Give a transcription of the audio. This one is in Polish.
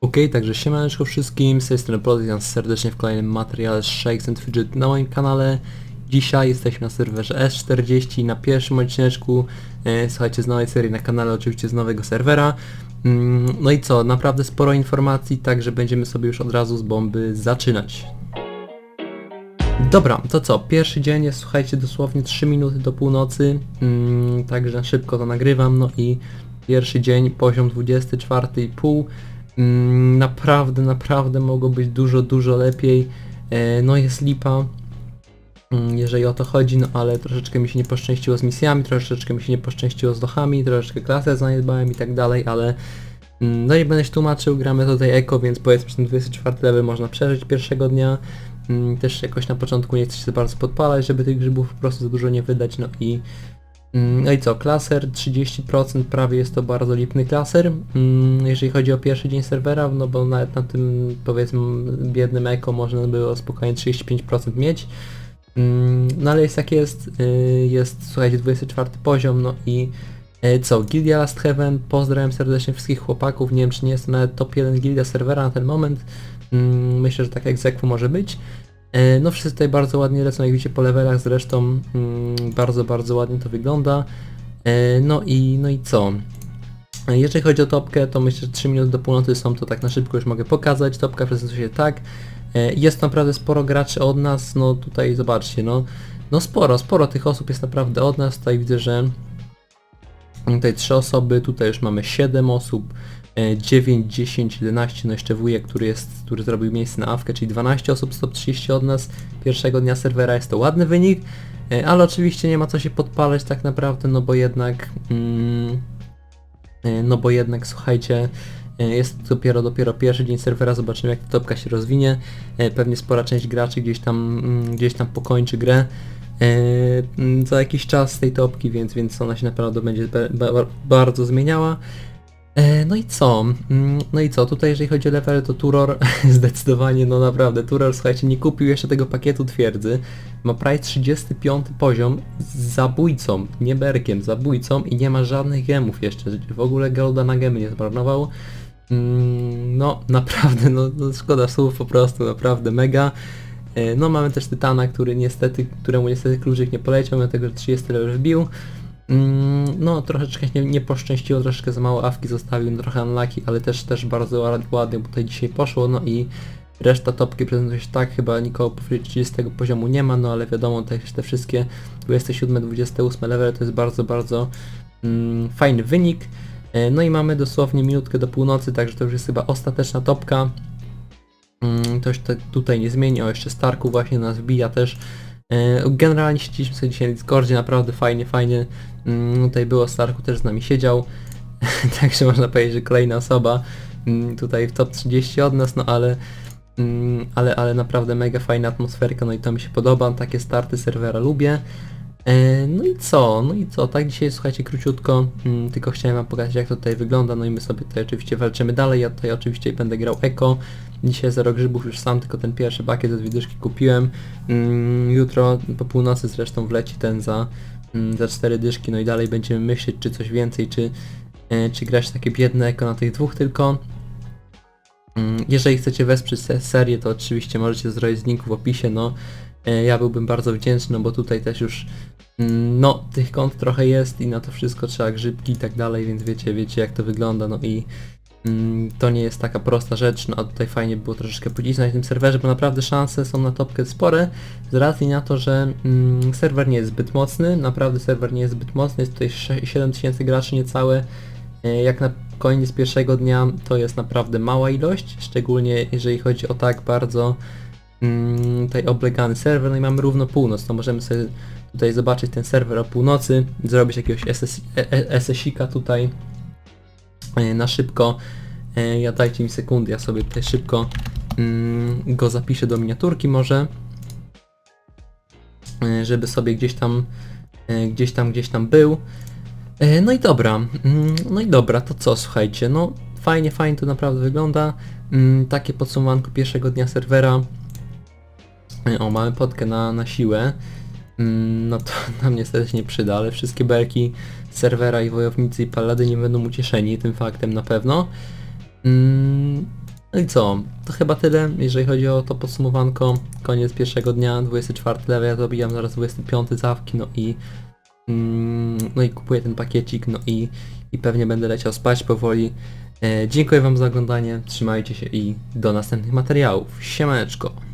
Ok, także siemaneczko wszystkim, z tej strony Prodigan serdecznie w kolejnym materiale z Shakes and Fidget na moim kanale. Dzisiaj jesteśmy na serwerze S40 na pierwszym odcineczku, e, słuchajcie, z nowej serii na kanale, oczywiście z nowego serwera. Mm, no i co, naprawdę sporo informacji, także będziemy sobie już od razu z bomby zaczynać. Dobra, to co? Pierwszy dzień jest, słuchajcie, dosłownie 3 minuty do północy, mm, także szybko to nagrywam, no i pierwszy dzień, poziom 24,5, mm, naprawdę, naprawdę mogło być dużo, dużo lepiej, e, no jest lipa, mm, jeżeli o to chodzi, no ale troszeczkę mi się nie poszczęściło z misjami, troszeczkę mi się nie poszczęściło z dochami, troszeczkę klasę zaniedbałem i tak dalej, ale mm, no i będę się tłumaczył, gramy tutaj eko, więc powiedzmy, że ten 24 level można przeżyć pierwszego dnia, Mm, Też jakoś na początku nie chcę się bardzo podpalać, żeby tych grzybów po prostu za dużo nie wydać, no i mm, no i co, klaser 30% prawie jest to bardzo lipny klaser, Mm, jeżeli chodzi o pierwszy dzień serwera, no bo nawet na tym powiedzmy biednym eko można było spokojnie 35% mieć, Mm, no ale jest jak jest, y, jest słuchajcie 24 poziom, no i y, co, Gildia Last Heaven, pozdrawiam serdecznie wszystkich chłopaków, nie wiem czy nie jest to nawet top 1 Gildia serwera na ten moment, Mm, Myślę, że tak egzekwu może być. E, No wszyscy tutaj bardzo ładnie lecą, jak widzicie po levelach zresztą mm, bardzo, bardzo ładnie to wygląda. E, No i, no i co? E, Jeżeli chodzi o topkę, to myślę, że 3 minuty do północy są, to tak na szybko już mogę pokazać. Topka prezentuje się tak. Jest naprawdę sporo graczy od nas, no tutaj zobaczcie, no, no sporo, sporo tych osób jest naprawdę od nas. Tutaj widzę, że Tutaj 3 osoby, tutaj już mamy 7 osób, 9, 10, 11, no jeszcze wujek, który jest, który zrobił miejsce na awkę, czyli 12 osób, 130 od nas pierwszego dnia serwera, jest to ładny wynik, e, ale oczywiście nie ma co się podpalać tak naprawdę, no bo jednak, mm, e, no bo jednak słuchajcie, e, jest dopiero, dopiero pierwszy dzień serwera, zobaczymy jak ta topka się rozwinie, pewnie spora część graczy gdzieś tam, mm, gdzieś tam pokończy grę, mm, za jakiś czas tej topki, więc, więc ona się naprawdę będzie bardzo zmieniała. E, No i co? Mm, No i co? Tutaj jeżeli chodzi o level to Turor zdecydowanie, no naprawdę, Turor słuchajcie, nie kupił jeszcze tego pakietu twierdzy. Ma prawie 35 poziom z zabójcą, nie berkiem, zabójcą i nie ma żadnych gemów jeszcze. W ogóle Golda na gemy nie zmarnował. Mm, No naprawdę, no, no szkoda słów po prostu, naprawdę mega. E, No mamy też Tytana, który niestety, któremu niestety kluczyk nie poleciał, dlatego że 30 level wbił. Mm, No troszeczkę nie, nie poszczęściło, troszeczkę za mało awki zostawił, trochę unlucky, ale też też bardzo ład- ładnie bo tutaj dzisiaj poszło, no i reszta topki prezentuje się tak, chyba nikogo powyżej 30 poziomu nie ma, no ale wiadomo, te, te wszystkie 27, 28 level to jest bardzo, bardzo mm, fajny wynik. E, No i mamy dosłownie minutkę do północy, także to już jest chyba ostateczna topka. Mm, To te, tutaj nie zmieni, o jeszcze Starku właśnie nas wbija też. E, Generalnie siedzieliśmy sobie dzisiaj na Discordzie, naprawdę fajnie, fajnie. Mm, Tutaj było Starku też z nami siedział, także można powiedzieć, że kolejna osoba mm, tutaj w top 30 od nas, no ale, mm, ale, ale naprawdę mega fajna atmosferka, no i to mi się podoba, takie starty serwera lubię. E, No i co? No i co? Tak dzisiaj słuchajcie króciutko, mm, tylko chciałem wam pokazać jak to tutaj wygląda, no i my sobie tutaj oczywiście walczymy dalej, ja tutaj oczywiście będę grał eko. Dzisiaj zero grzybów już sam, tylko ten pierwszy pakiet ze widyszki kupiłem. Mm, Jutro po północy zresztą wleci ten za, mm, za cztery dyszki, no i dalej będziemy myśleć czy coś więcej, czy, e, czy grać takie biedne eko na tych dwóch tylko. Jeżeli chcecie wesprzeć se- serię, to oczywiście możecie zrobić z linku w opisie, no ja byłbym bardzo wdzięczny, bo tutaj też już mm, no tych kont trochę jest i na to wszystko trzeba grzybki i tak dalej, więc wiecie, wiecie jak to wygląda, no i mm, to nie jest taka prosta rzecz, no a tutaj fajnie było troszeczkę pocisnąć na tym serwerze, bo naprawdę szanse są na topkę spore, z racji na to, że mm, serwer nie jest zbyt mocny, naprawdę serwer nie jest zbyt mocny, jest tutaj sze- 7000 graczy niecałe, E, Jak na koniec pierwszego dnia to jest naprawdę mała ilość, szczególnie jeżeli chodzi o tak bardzo tutaj oblegany serwer, no i mamy równo północ, to możemy sobie tutaj zobaczyć ten serwer o północy, zrobić jakiegoś SS, e- e- SS-ika tutaj e, na szybko. Ja dajcie mi sekundę, ja sobie tutaj szybko mm, go zapiszę do miniaturki może, żeby sobie gdzieś tam, gdzieś tam, gdzieś tam był. No i dobra, mm, no i dobra, to co, słuchajcie, no fajnie, fajnie to naprawdę wygląda. Mm, Takie podsumowanko pierwszego dnia serwera. O, mamy podkę na, na siłę. Mm, No to nam niestety się nie przyda, ale wszystkie belki serwera i wojownicy i palady nie będą ucieszeni tym faktem na pewno. Mm, No i co? To chyba tyle, jeżeli chodzi o to podsumowanko. Koniec pierwszego dnia, 24 level, ja dobijam zaraz 25 zawki, no i mm, no i kupuję ten pakiecik, no i, i pewnie będę leciał spać powoli. E, dziękuję wam za oglądanie, trzymajcie się i do następnych materiałów. Siemaneczko!